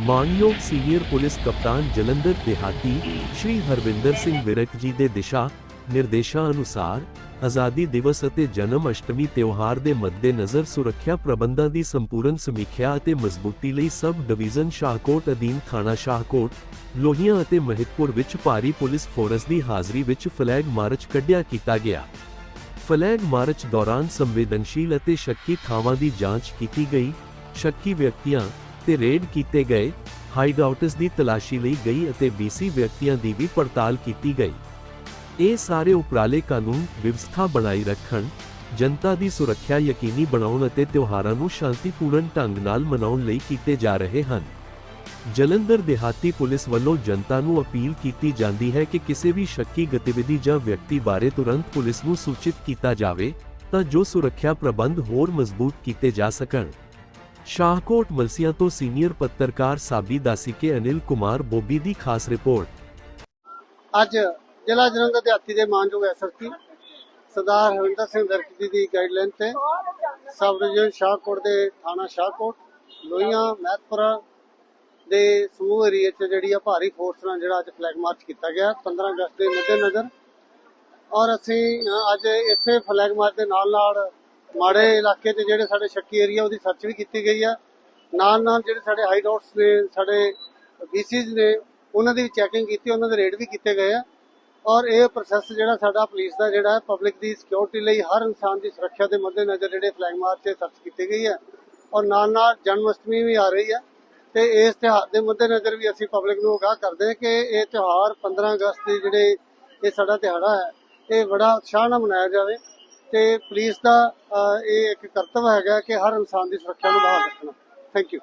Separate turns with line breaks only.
ਮਾਨਯੋਗ senior police ਕਪਤਾਨ ਜਲੰਧਰ, ਦਿਹਾਤੀ ਸ਼੍ਰੀ ਹਰਵਿੰਦਰ ਸਿੰਘ ਵਿਰਕ ਜੀ ਦੇ ਦਿਸ਼ਾ ਨਿਰਦੇਸ਼ਾਂ ਅਨੁਸਾਰ ਆਜ਼ਾਦੀ ਦਿਵਸ ਅਤੇ ਜਨਮ ਅਸ਼ਟਮੀ ਤਿਉਹਾਰ ਦੇ ਮੱਦੇਨਜ਼ਰ ਸੁਰੱਖਿਆ ਪ੍ਰਬੰਧਾਂ ਦੀ ਸੰਪੂਰਨ ਸਮੀਖਿਆ ਅਤੇ ਮਜ਼ਬੂਤੀ ਲਈ ਸਬ ਡਿਵੀਜ਼ਨ ਸ਼ਾਹਕੋਟ ਅਧੀਨ ਥਾਣਾ ਸ਼ਾਹਕੋਟ, ਲੋਹੀਆਂ ਅਤੇ ਮਹਿਤਪੁਰ ਵਿੱਚ ਭਾਰੀ ਪੁਲਿਸ ਫੋਰਸ ਦੀ ਹਾਜ਼ਰੀ ਵਿੱਚ ਫਲੈਗ ਮਾਰਚ ਕੱਢਿਆ ਕੀਤਾ ਗਿਆ। ਫਲੈਗ ਮਾਰਚ ਦੌਰਾਨ ਸੰਵੇਦਨਸ਼ੀਲ ਅਤੇ ਸ਼ੱਕੀ ਥਾਵਾਂ ਦੀ ਜਾਂਚ ਕੀਤੀ ਗਈ। ਸ਼ੱਕੀ ਵਿਅਕਤੀਆਂ ਤੇ ਰੇਡ ਕੀਤੇ ਗਏ। ਹਾਈਡਆਊਟਸ ਦੀ ਤਲਾਸ਼ੀ ਲਈ ਗਈ ਅਤੇ ਬੀਸੀ ਵਿਅਕਤੀਆਂ ਦੀ ਵੀ ਪੜਤਾਲ ਕੀਤੀ ਗਈ। ਇਹ ਸਾਰੇ ਉਪਰਾਲੇ ਕਾਨੂੰਨ ਵਿਵਸਥਾ ਬਣਾਈ ਰੱਖਣ, ਜਨਤਾ ਦੀ ਸੁਰੱਖਿਆ ਯਕੀਨੀ ਬਣਾਉਣ ਅਤੇ ਤਿਉਹਾਰਾਂ ਨੂੰ ਸ਼ਾਂਤੀਪੂਰਨ ਢੰਗ ਨਾਲ ਮਨਾਉਣ ਲਈ ਕੀਤੇ ਜਾ ਰਹੇ ਹਨ। ਜਲੰਧਰ ਦਿਹਾਤੀ ਪੁਲਿਸ ਵੱਲੋਂ ਜਨਤਾ ਨੂੰ ਅਪੀਲ ਕੀਤੀ ਜਾਂਦੀ ਹੈ ਕਿ ਕਿਸੇ ਵੀ ਸ਼ੱਕੀ ਗਤੀਵਿਧੀ ਜਾਂ ਵਿਅਕਤੀ ਬਾਰੇ ਤੁਰੰਤ ਪੁਲਿਸ ਨੂੰ ਸੂਚਿਤ ਕੀਤਾ ਜਾਵੇ, ਤਾਂ ਜੋ ਸੁਰੱਖਿਆ ਪ੍ਰਬੰਧ ਹੋਰ ਮਜ਼ਬੂਤ ਕੀਤੇ ਜਾ ਸਕਣ। ਸ਼ਾਹਕੋਟ ਮਲਸੀਆਂ ਤੋਂ ਸੀਨੀਅਰ ਪੱਤਰਕਾਰ ਸਾਬੀ ਦਾਸੀਕੇ ਅਨਿਲ ਕੁਮਾਰ ਬੋਬੀ ਦੀ ਖਾਸ ਰਿਪੋਰਟ।
ਅੱਜ ਜ਼ਿਲ੍ਹਾ ਜਲੰਧਰ ਦੇ ਦੇ ਮਾਨਯੋਗ ਐਸਐਸਪੀ ਸਰਦਾਰ ਹਰਵਿੰਦਰ ਸਿੰਘ ਵਿਰਕ ਜੀ ਦੀ ਗਾਈਡਲਾਈਨ ਤੇ ਸਬ ਡਿਵੀਜ਼ਨ ਸ਼ਾਹਕੋਟ ਦੇ ਥਾਣਾ ਸ਼ਾਹਕੋਟ, ਲੋਹੀਆਂ, ਮਹਿਤਪੁਰਾ ਦੇ ਸਮੂਹ ਏਰੀਏ 'ਚ ਜਿਹੜੀ ਆ ਭਾਰੀ ਫੋਰਸ ਨਾਲ ਜਿਹੜਾ ਅੱਜ ਫਲੈਗ ਮਾਰਚ ਕੀਤਾ ਗਿਆ 15 ਅਗਸਤ ਦੇ ਮੱਦੇਨਜ਼ਰ। ਔਰ ਅਸੀਂ ਅੱਜ ਇਸੇ ਫਲੈਗ ਮਾਰਚ ਦੇ ਨਾਲ ਨਾਲ ਮਾੜੇ ਇਲਾਕੇ 'ਚ ਜਿਹੜੇ ਸਾਡੇ ਸ਼ੱਕੀ ਏਰੀਆ ਉਹਦੀ ਸਰਚ ਵੀ ਕੀਤੀ ਗਈ ਆ। ਨਾਲ ਨਾਲ ਜਿਹੜੇ ਸਾਡੇ ਹਾਈਡਆਊਟਸ ਨੇ, ਸਾਡੇ ਬੀਸੀਜ਼ ਨੇ, ਉਹਨਾਂ ਦੀ ਵੀ ਚੈਕਿੰਗ ਕੀਤੀ, ਉਹਨਾਂ ਦੇ ਰੇਡ ਵੀ ਕੀਤੇ ਗਏ ਆ। ਔਰ ਇਹ ਪ੍ਰੋਸੈਸ ਜਿਹੜਾ ਸਾਡਾ ਪੁਲਿਸ ਦਾ ਜਿਹੜਾ ਪਬਲਿਕ ਦੀ ਸਿਕਿਉਰਿਟੀ ਲਈ ਹਰ ਇਨਸਾਨ ਦੀ ਸੁਰੱਖਿਆ ਦੇ ਮੱਦੇਨਜ਼ਰ ਜਿਹੜੇ ਫਲੈਗ ਮਾਰਚ ਤੇ ਸਰਚ ਕੀਤੀ ਗਈ ਹੈ ਔਰ ਨਾਲ ਨਾਲ ਜਨਮ ਅਸ਼ਟਮੀ ਵੀ ਆ ਰਹੀ ਹੈ ਤੇ ਇਸ ਤਿਉਹਾਰ ਦੇ ਮੱਦੇਨਜ਼ਰ ਵੀ ਅਸੀਂ ਪਬਲਿਕ ਨੂੰ ਆਗਾਹ ਕਰਦੇ ਹਾਂ ਕਿ ਇਹ ਤਿਉਹਾਰ 15 ਅਗਸਤ ਦੀ ਜਿਹੜੇ ਇਹ ਸਾਡਾ ਦਿਹਾੜਾ ਹੈ, ਇਹ ਬੜਾ ਉਤਸ਼ਾਹ ਨਾਲ ਮਨਾਇਆ ਜਾਵੇ। ਤੇ ਪੁਲਿਸ ਦਾ ਇਹ ਇੱਕ ਕਰਤੱਵ ਹੈਗਾ ਕਿ ਹਰ ਇਨਸਾਨ ਦੀ ਸੁਰੱਖਿਆ ਨੂੰ ਬਹਾਲ ਰੱਖਣਾ। Thank you